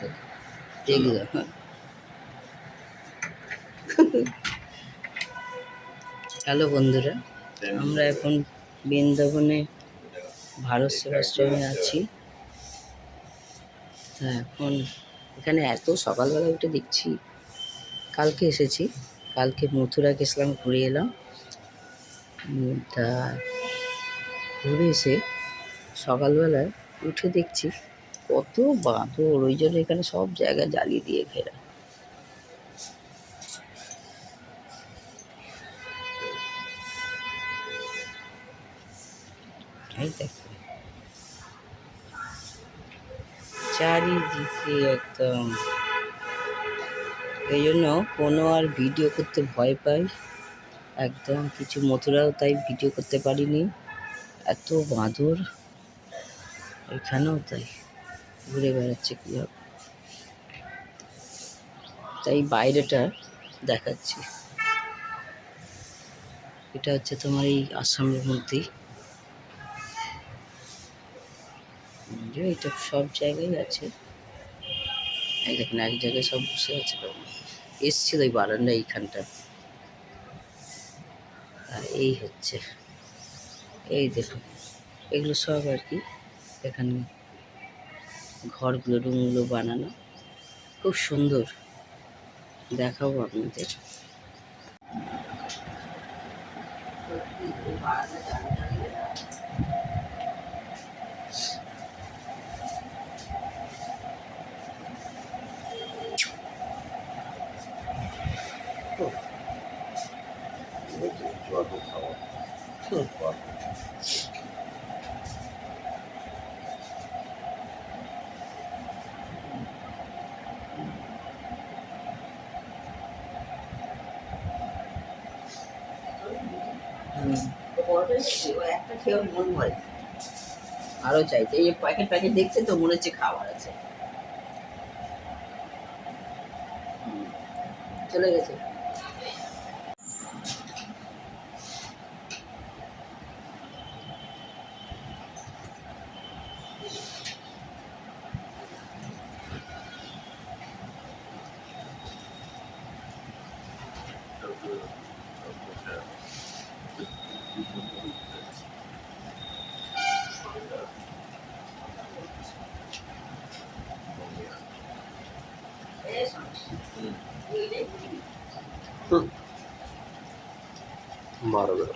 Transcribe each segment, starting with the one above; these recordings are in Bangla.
তো দেখল হ্যালো বন্ধুরা, আমরা এখন বৃন্দাবনে ভারত সেবাশ্রমে আছি। তা এখন এখানে এত সকালবেলা উঠে দেখছি, কালকে এসেছি, কালকে মথুরা গেছিলাম, ঘুরে এলাম। তা ঘুরে এসে সকালবেলায় উঠে দেখছি কত বাঁদর ওই জন্য এখানে সব জায়গা জ্বালিয়ে দিয়ে ঘেরা। চারিদিকে একদম। এই জন্য কোনো আর ভিডিও করতে ভয় পাই। একদম কিছু মথুরাও তাই ভিডিও করতে পারিনি। এত বাঁদর। এখানেও তাই। ঘুরে বেড়াচ্ছে কীভাবে? তাই বাইরেটা দেখাচ্ছি। এটা হচ্ছে তোমার এই আসামের মধ্যেই। এটা সব জায়গায় আছে। এক জায়গায় সব বসে আছে। এসছিল ওই বারান্দা এইখানটা। আর এই হচ্ছে। এই দেখুন, এগুলো সব আর কি এখানে ঘরগুলো রুমগুলো বানানো। খুব সুন্দর। দেখাবো আপনাদের। একটা খেয়ে মন ভরে আরও চাইছে। এই প্যাকেট প্যাকেট দেখছে তো, মনে হচ্ছে খাবার আছে। চলে গেছে। মারা বেরো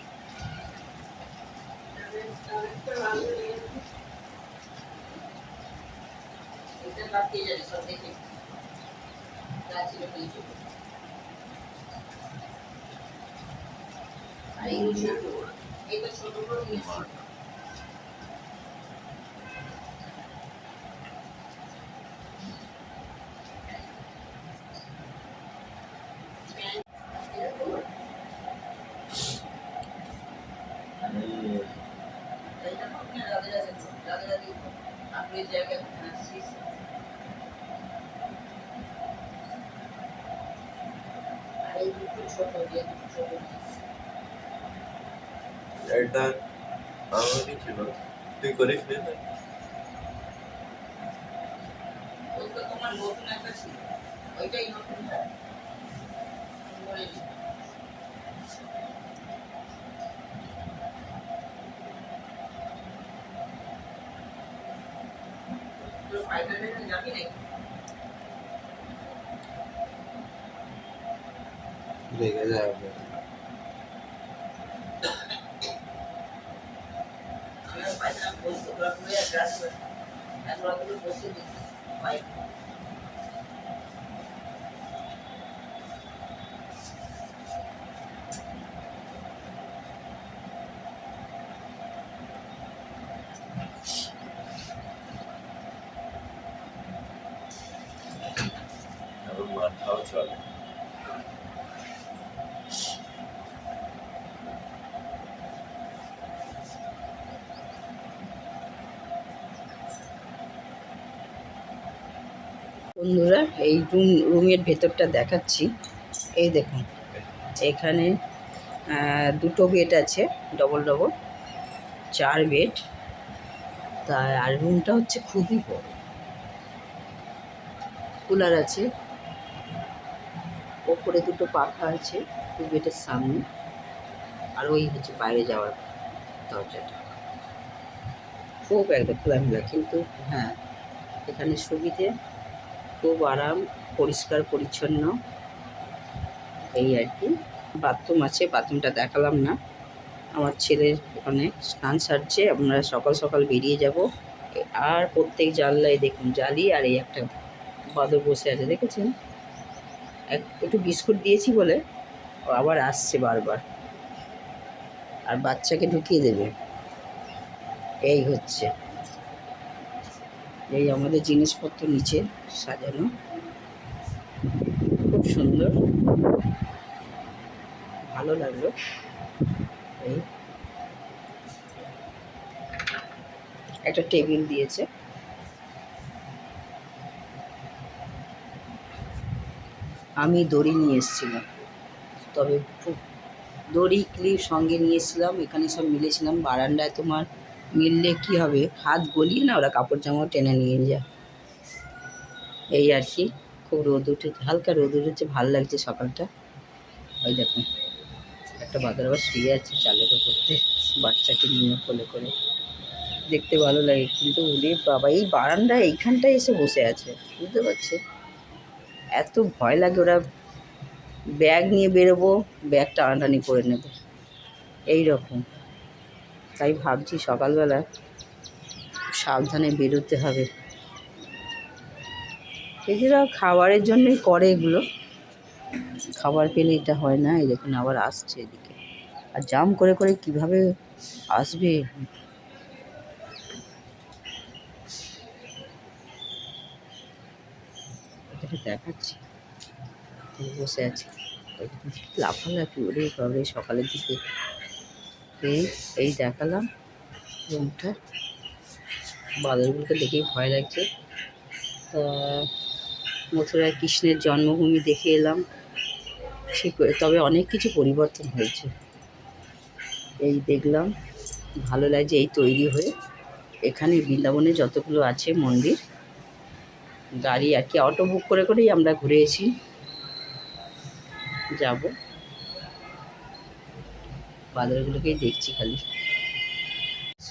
এটা বাদ দিয়ে যাবে সব দেখে। গাছিল কিছু ছোট বড় নিয়েছি এই জায়গায় আসছিস আর এই দুটো ছোট দিয়ে ছোট এটা আমারই ছিল। তুই করিস নি ওইটা তোমার নতুন একটা ছিল ওইটাই নতুন। হ্যাঁ বলে দিই। তোর ফাইটার দেখে যাবি নাকি লেগে যাবে আমি আর পাইছিলাম বসতে ওরা পুরো এক চলে বন্ধুরা, এই রুম, রুমের ভেতরটা দেখাচ্ছি। এই দেখুন, এখানে দুটো বেড আছে ডবল ডবল চার বেড তা, আর রুমটা হচ্ছে খুবই বড়। কুলার আছে। ওপরে দুটো পাখা আছে গেটের সামনে। আর ওই হচ্ছে বাইরে যাওয়ার দরজাটা। খুব একদম খোলামেলা, কিন্তু হ্যাঁ এখানে সুবিধে, খুব আরাম, পরিষ্কার, পরিচ্ছন্ন। এই আর কি। বাথরুম আছে, বাথরুমটা দেখালাম না। আমার ছেলের ওখানে স্নান সারছে, আমরা সকাল সকাল বেরিয়ে যাব। আর প্রত্যেক জানলায় দেখুন, জালি আর এই একটা বাদর বসে আছে, দেখেছেন? একটু বিস্কুট দিয়েছি বলে ও আবার আসছে বারবার। আর বাচ্চাকে ঢুকিয়ে দেবে। এই হচ্ছে। এই আমাদের জিনিসপত্র নিচে সাজানো। খুব সুন্দর। ভালো লাগল। এই। একটা টেবিল দিয়েছে। আমি দড়ি নিয়ে এসেছিলাম। তবে খুব দড়ি ক্লিপ সঙ্গে নিয়ে এসেছিলাম, এখানে সব মিলেছিলাম। বারান্দায় তোমার মিললে কি হবে? হাত গলিয়ে না ওরা কাপড় জামা টেনে নিয়ে যায়। এই আর কি, খুব রোদ উঠে, হালকা রোদ উঠেছে, ভালো লাগছে সকালটা। ওই দেখুন একটা বাদর আবার শুয়ে আছে চালের ওপরতে বাচ্চাকে নিয়ে কোলে করে। দেখতে ভালো লাগে, কিন্তু ওরে বাবা, এই বারান্দায় এইখানটায় এসে বসে আছে, বুঝতে পারছে? এত ভয় লাগে ওরা। ব্যাগ নিয়ে বেরোবো ব্যাগ টানাটানি করে নেবে। এই রকম তাই ভাবছি সকালবেলা সাবধানে বেরোতে হবে। এছাড়া খাবারের জন্যই করে এগুলো। খাবার পেলে এটা হয় না, এই দেখুন আবার আসছে এদিকে। আর জাম করে করে কীভাবে আসবে? দেখাচ্ছি। বসে আছে। লাফালাফি ওরে বাবরে সকালের দিকে। এই এই দেখালাম রুমটা বাদরগুলোকে দেখেই ভয় লাগছে। মথুরায় কৃষ্ণের জন্মভূমি দেখে এলাম। ঠিক তবে অনেক কিছু পরিবর্তন হয়েছে। এই দেখলাম, ভালো লাগছে এই তৈরি হয়ে। এখানে বৃন্দাবনে যতগুলো আছে মন্দির গাড়ি আর কি অটো বুক করে করেই আমরা ঘুরেছি যাব। বাজারগুলোকেই দেখছি খালি।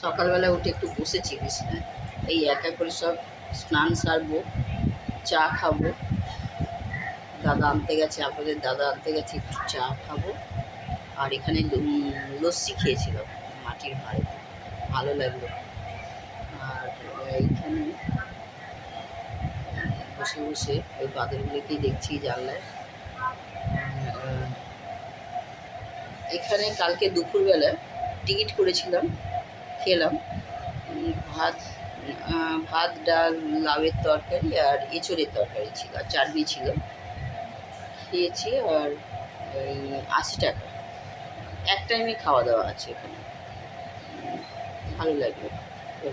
সকালবেলা উঠে একটু বসেছি বিছানায় এই এক এক করে সব স্নান সারবো, চা খাব। দাদা আনতে গেছে, আপনাদের দাদা আনতে গেছে, একটু চা খাব। আর এখানে লস্যি খেয়েছিলাম মাটির ভাড়ে। ভালো লাগল আর এইখানে বসে বসে ওই বাদরগুলোকেই দেখছি জানলায়। এখানে কালকে দুপুরবেলা টিকিট করেছিলাম, খেলাম। ভাত ভাত, ডাল, লাউয়ের তরকারি আর এঁচড়ের তরকারি ছিল, আর চাটনি ছিল। খেয়েছি আর আশি টাকা। এক টাইমে খাওয়া দাওয়া আছে এখানে। ভালো লাগল।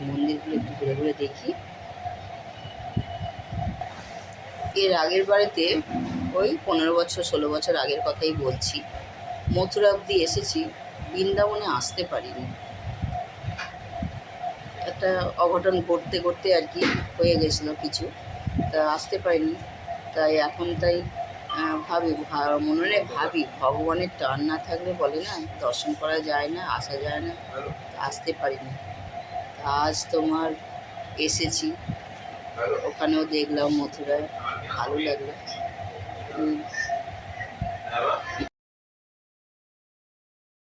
মন্দিরগুলো একটু ঘুরে ঘুরে দেখি। এর আগের বাড়িতে ওই পনেরো বছর, ষোলো বছর আগের কথাই বলছি। মথুরা অবধি এসেছি, বৃন্দাবনে আসতে পারিনি। একটা অঘটন করতে করতে আর কি হয়ে গেছিল কিছু। তা আসতে পারিনি। তাই এখন তাই ভাবি মনে ভাবি, ভগবানের টান না থাকলে বলে না, দর্শন করা যায় না, আসা যায় না আসতে পারিনি। আজ তোমার এসেছি। ওখানেও দেখলাম মথুরায়। ভালো লাগল উম,